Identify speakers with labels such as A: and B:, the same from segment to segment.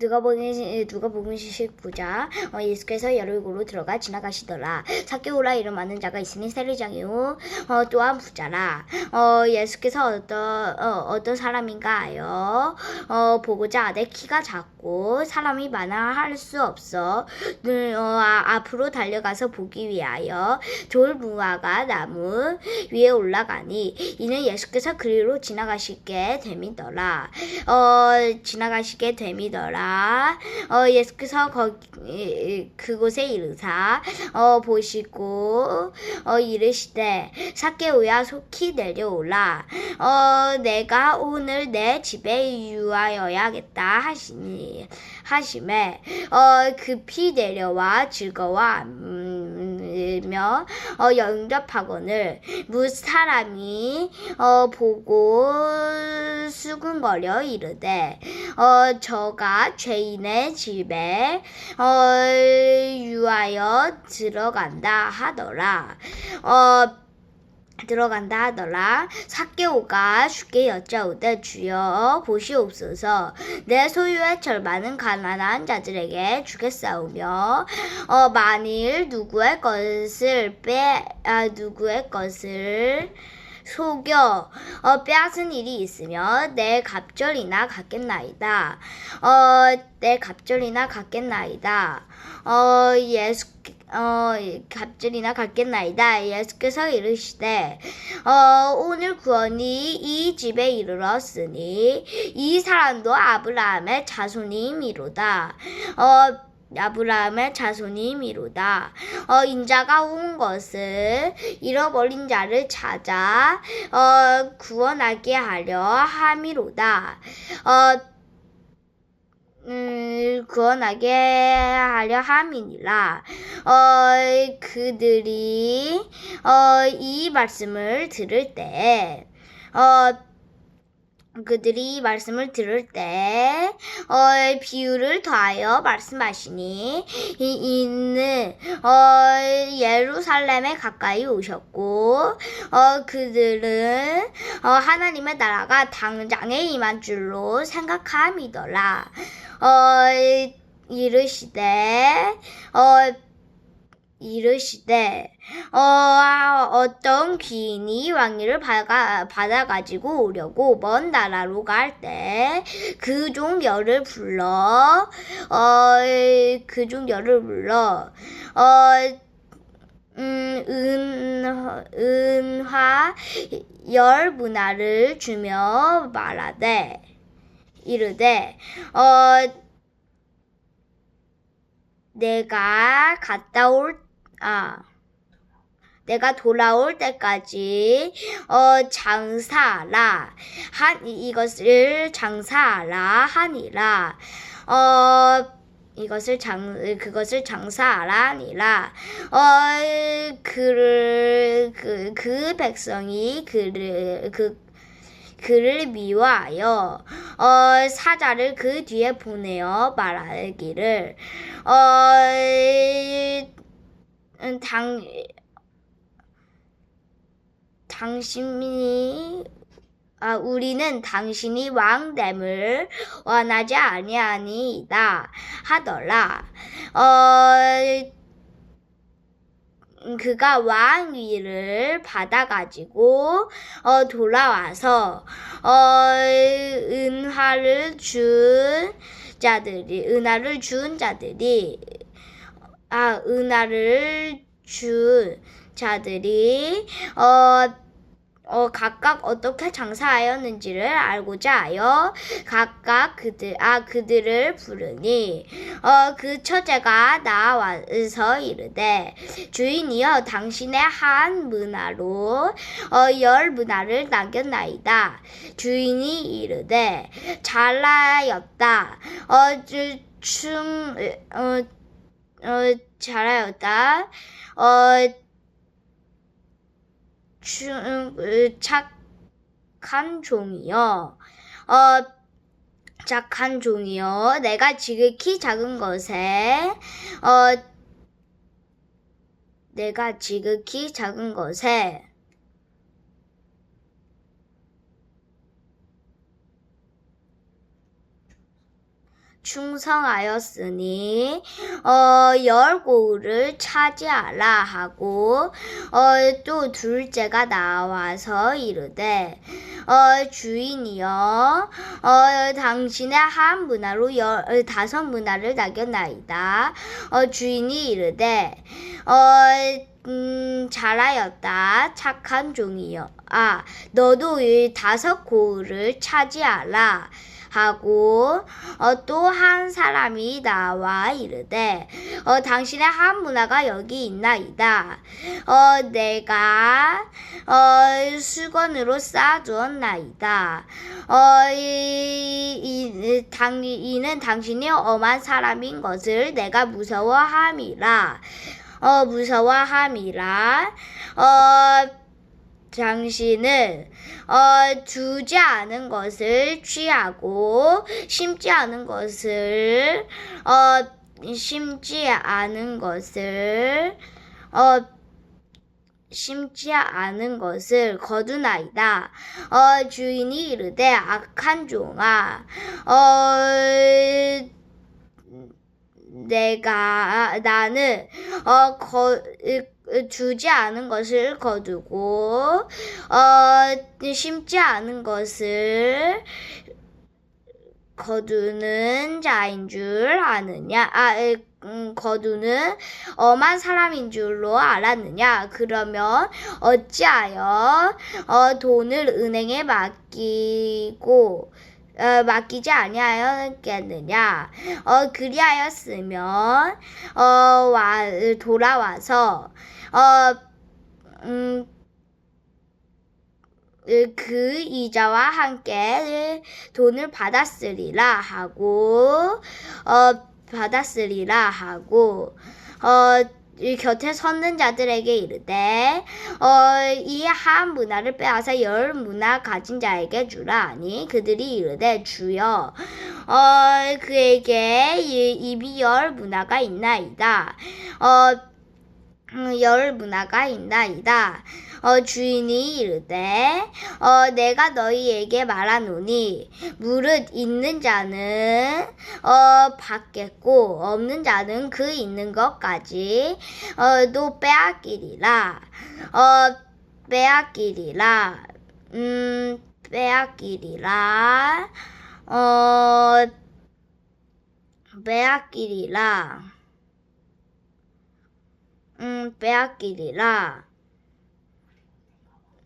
A: 누가복음 누가복음 19장 어, 예수께서 여리고로 들어가 지나가시더라. 사개오라 이름 많은 자가 있으니 세리장이요 어, 또한 부자라. 어, 예수께서 어떤 어, 어떤 사람인가요? 어, 보고자 내 키가 작고 사람이 많아 할 수 없어 늘, 어, 아, 앞으로 달려가서 보기 위하여 돌 무화가 나무 위에 올라가니 이는 예수께서 그리로 지나가시게 됨이더라. 어, 지나가시게 됨이더라. 어, 예수께서 거기, 그곳에 이르사, 어, 보시고, 어, 이르시되, 사개오야 속히 내려오라. 어, 내가 오늘 내 집에 유하여야겠다 하시니, 하심에, 어, 급히 내려와 즐거워 하며, 어, 영접하거늘, 무 사람이, 어, 보고 수근거려 이르되, 어, 저가 죄인의 집에 어, 유하여 들어간다 하더라. 어, 들어간다 하더라. 사개오가 주께 여짜오되 주여 보시옵소서 내 소유의 절반은 가난한 자들에게 주겠사오며 어, 만일 누구의 것을 빼 아, 누구의 것을 속여 어, 빼앗은 일이 있으면 내 갑절이나 갖겠나이다. 어, 내 갑절이나 갖겠나이다. 어, 예수 어, 갑절이나 갖겠나이다. 예수께서 이르시되 어, 오늘 구원이 이 집에 이르렀으니 이 사람도 아브라함의 자손이미로다. 어, 아브라함의 자손이미로다. 어, 인자가 온 것을 잃어버린 자를 찾아 어, 구원하게 하려 함이로다. 어, 음, 구원하게 하려 함이니라. 어, 그들이 어, 이 말씀을 들을 때 어, 그들이 이 말씀을 들을 때 어, 비유를 더하여 말씀하시니 이, 이는 어, 예루살렘에 가까이 오셨고 어, 그들은 어, 하나님의 나라가 당장에 임한 줄로 생각함이더라. 어, 이르시되 어, 이르시되 어, 어떤 귀인이 왕위를 받아, 받아가지고 오려고 먼 나라로 갈 때 그 종 열을 불러 어, 그 종 열을 불러 어, 음, 은, 은화 열 문화를 주며 말하되 이르되 어 내가 갔다 올 아, 내가 돌아올 때까지 어 장사하라 한 이것을 장사하라 하니라. 어 이것을 장 그것을 장사하라 하니라. 어 그를 그, 그 백성이 그를 그 그를 미워하여 어, 사자를 그 뒤에 보내어 말하기를 어, 음, 당 당신이 아, 우리는 당신이 왕됨을 원하지 아니하니이다 하더라. 어, 그가 왕위를 받아가지고 어, 돌아와서 어, 은화를 준 자들이 은화를 준 자들이 아 은화를 준 자들이 어 어, 각각 어떻게 장사하였는지를 알고자 하여 각각 그들, 아, 그들을 부르니, 어, 그 처제가 나와서 이르되, 주인이여, 당신의 한 문화로, 어, 열 문화를 남겼나이다. 주인이 이르되, 잘하였다. 어, 주, 충, 어, 어, 잘하였다. 어, 주, 착한 종이여, 어, 착한 종이여, 내가 지극히 작은 것에, 어, 내가 지극히 작은 것에, 충성하였으니 어, 열 고을을 차지하라 하고 어, 또 둘째가 나와서 이르되 어, 주인이여 어, 당신의 한 문화로 열, 어, 다섯 문화를 낙였나이다 어, 주인이 이르되 어, 음, 잘하였다. 착한 종이여. 아, 너도 이 다섯 고을을 차지하라. 하고 어, 또 한 사람이 나와 이르되 어, 당신의 한 문화가 여기 있나이다. 어, 내가 어, 수건으로 쌓아두었나이다. 어, 이, 이, 당, 이는 당신이 엄한 사람인 것을 내가 무서워함이라. 어, 무서워함이라. 어, 당신은 어, 주지 않은 것을 취하고 심지 않은 것을 어, 심지 않은 것을 어, 심지 않은 것을 거두나이다. 어, 주인이 이르되 악한 종아, 어, 내가 나는 어 거, 주지 않은 것을 거두고 어 심지 않은 것을 거두는 자인 줄 아느냐? 아 에, 음, 거두는 엄한 사람인 줄로 알았느냐? 그러면 어찌하여 어 돈을 은행에 맡기고 어, 맡기지 아니하였겠느냐? 어, 그리하였으면, 어, 와, 돌아와서, 어, 음, 그 이자와 함께 돈을 받았으리라 하고, 어, 받았으리라 하고, 어, 이 곁에 섰는 자들에게 이르되 어, 이 한 문화를 빼앗아 열 문화 가진 자에게 주라 하니 그들이 이르되 주여 어, 그에게 이- 이미 열 문화가 있나이다 어, 음, 열 문화가 있나이다. 어, 주인이 이르되, 어, 내가 너희에게 말하노니, 무릇 있는 자는, 어, 받겠고, 없는 자는 그 있는 것까지, 어, 또 빼앗기리라. 어, 빼앗기리라. 음, 빼앗기리라. 어, 빼앗기리라. 음, 빼앗기리라.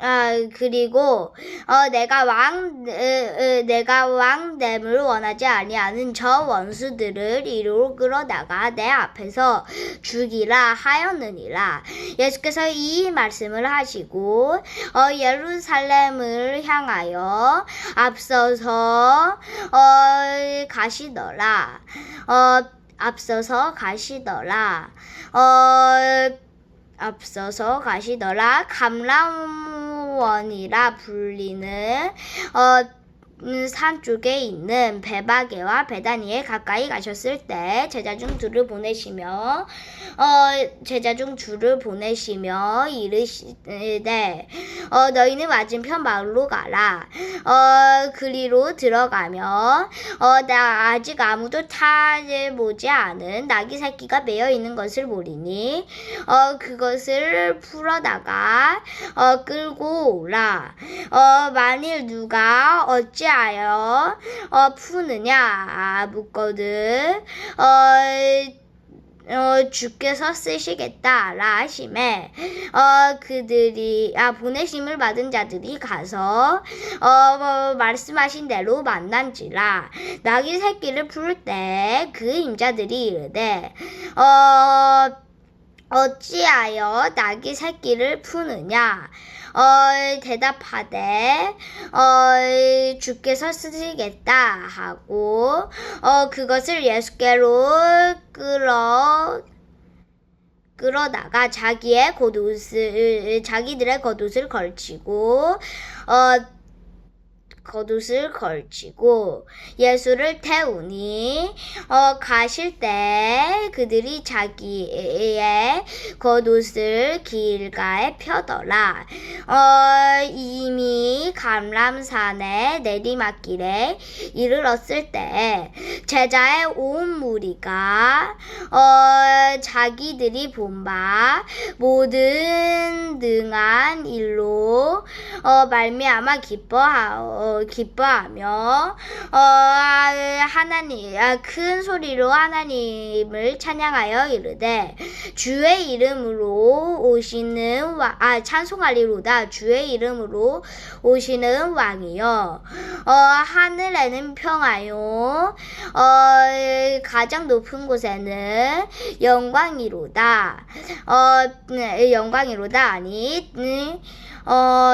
A: 아, 그리고, 어, 내가 왕, 으, 으, 내가 왕됨을 원하지 아니하는 저 원수들을 이리로 끌어다가 내 앞에서 죽이라 하였느니라. 예수께서 이 말씀을 하시고, 어, 예루살렘을 향하여 앞서서, 어, 가시더라. 어, 앞서서 가시더라. 어, 앞서서 가시더라. 감람 원이라 불리는 어, 음, 산 쪽에 있는 베바게와 베다니에 가까이 가셨을 때 제자 중 둘을 보내시며 어, 제자 중 둘을 보내시며 이르시되 어, 너희는 맞은편 마을로 가라. 어, 그리로 들어가며 어, 나 아직 아무도 타보지 않은 나귀 새끼가 매여 있는 것을 보리니 어, 그것을 풀어다가 어, 끌고 오라. 어, 만일 누가 어찌 하여 어, 푸느냐? 묻거든. 어, 어, 주께서 쓰시겠다라 하심에 어, 그들이 아 보내심을 받은 자들이 가서 어, 뭐, 말씀하신 대로 만난지라. 나귀 새끼를 풀때그 임자들이 이르되 어 어찌하여 나귀 새끼를 푸느냐? 어, 대답하되, 어, 주께서 쓰시겠다 하고, 어, 그것을 예수께로 끌어, 끌어다가 자기의 겉옷을, 자기들의 겉옷을 걸치고, 어, 겉옷을 걸치고 예수를 태우니 어, 가실 때 그들이 자기의 겉옷을 길가에 펴더라. 어, 이미 감람산의 내리막길에 이르렀을 때 제자의 온 무리가 어, 자기들이 본 바 모든 등한 일로 어, 말미암아 기뻐하, 어, 기뻐하며 어, 하나님 아, 큰 소리로 하나님을 찬양하여 이르되 주의 이름으로 오시는 와, 아 찬송하리로다. 주의 이름으로 오시는 왕이여. 어, 하늘에는 평화요. 어, 가장 높은 곳에는 영광이로다. 어, 네, 영광이로다. 아니 음, 어,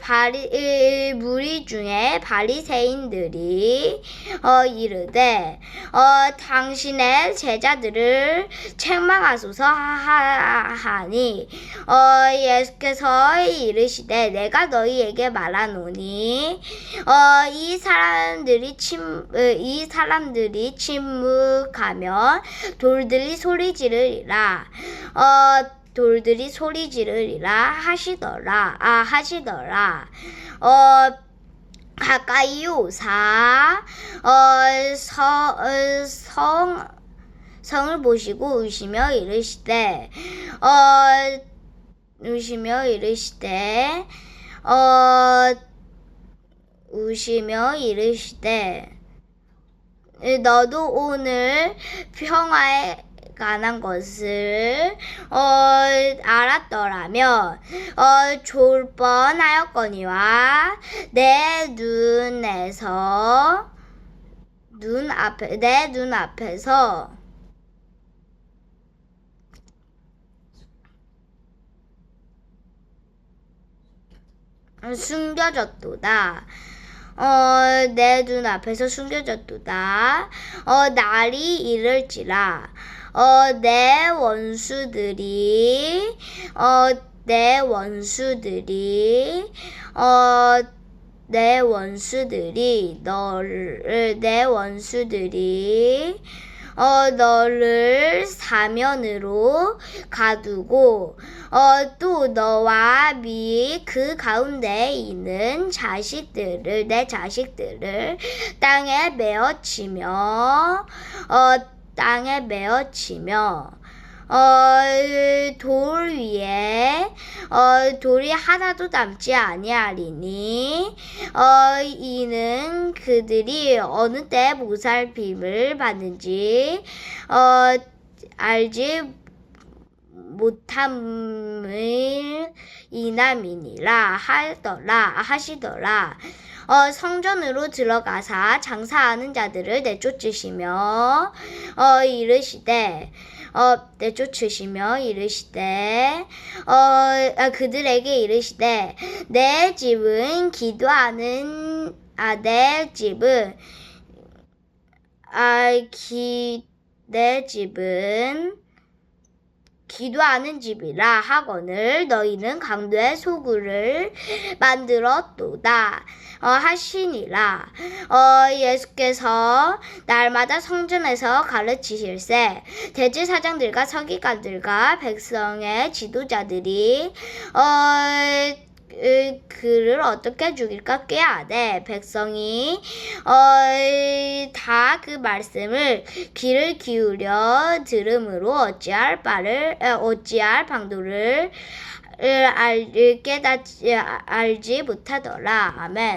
A: 바리, 이, 무리 중에 바리새인들이 어, 이르되 어, 당신의 제자들을 책망하소서 하- 하니 어, 예수께서 이르시되 내가 너희에게 말하노니 어, 이 사람들이 침, 어, 이 사람들이 침묵하면 돌들이 소리 지르리라. 어, 돌들이 소리 지르리라 하시더라. 아 하시더라. 어 가까이 오사 어, 서, 어, 성 성을 보시고 우시며 이르시되 어 우시며 이르시되 어 우시며 이르시되 너도 오늘 평화에 관한 것을 어, 알았더라면 어, 좋을 뻔하였거니와 내 눈에서 눈 앞에 내 눈 앞에서 숨겨졌도다. 어, 내 눈 앞에서 숨겨졌도다. 어, 날이 이를지라. 어, 내 원수들이, 어, 내 원수들이, 어, 내 원수들이, 너를, 내 원수들이, 어, 너를 사면으로 가두고, 어, 또 너와 미 그 가운데 있는 자식들을, 내 자식들을 땅에 메어치며, 어, 땅에 메어치며, 어, 돌 위에, 어, 돌이 하나도 남지 아니하리니, 어, 이는 그들이 어느 때 보살핌을 받는지, 어, 알지 못함을 이남이니라 하더라 하시더라. 어, 성전으로 들어가사 장사하는 자들을 내쫓으시며 어, 이르시되 어, 내쫓으시며 이르시되 어, 아, 그들에게 이르시되 내 집은 기도하는 아, 내 집은 아, 기, 내 집은 기도하는 집이라 하거늘 너희는 강도의 소굴을 만들었도다. 어, 하시니라. 어, 예수께서 날마다 성전에서 가르치실세. 대제사장들과 서기관들과 백성의 지도자들이 어, 으, 그를 어떻게 죽일까 꾀하되 백성이 어, 다 그 말씀을 귀를 기울여 들음으로 어찌할 바를 에, 어찌할 방도를 을 알, 깨닫지 알지 못하더라 아멘.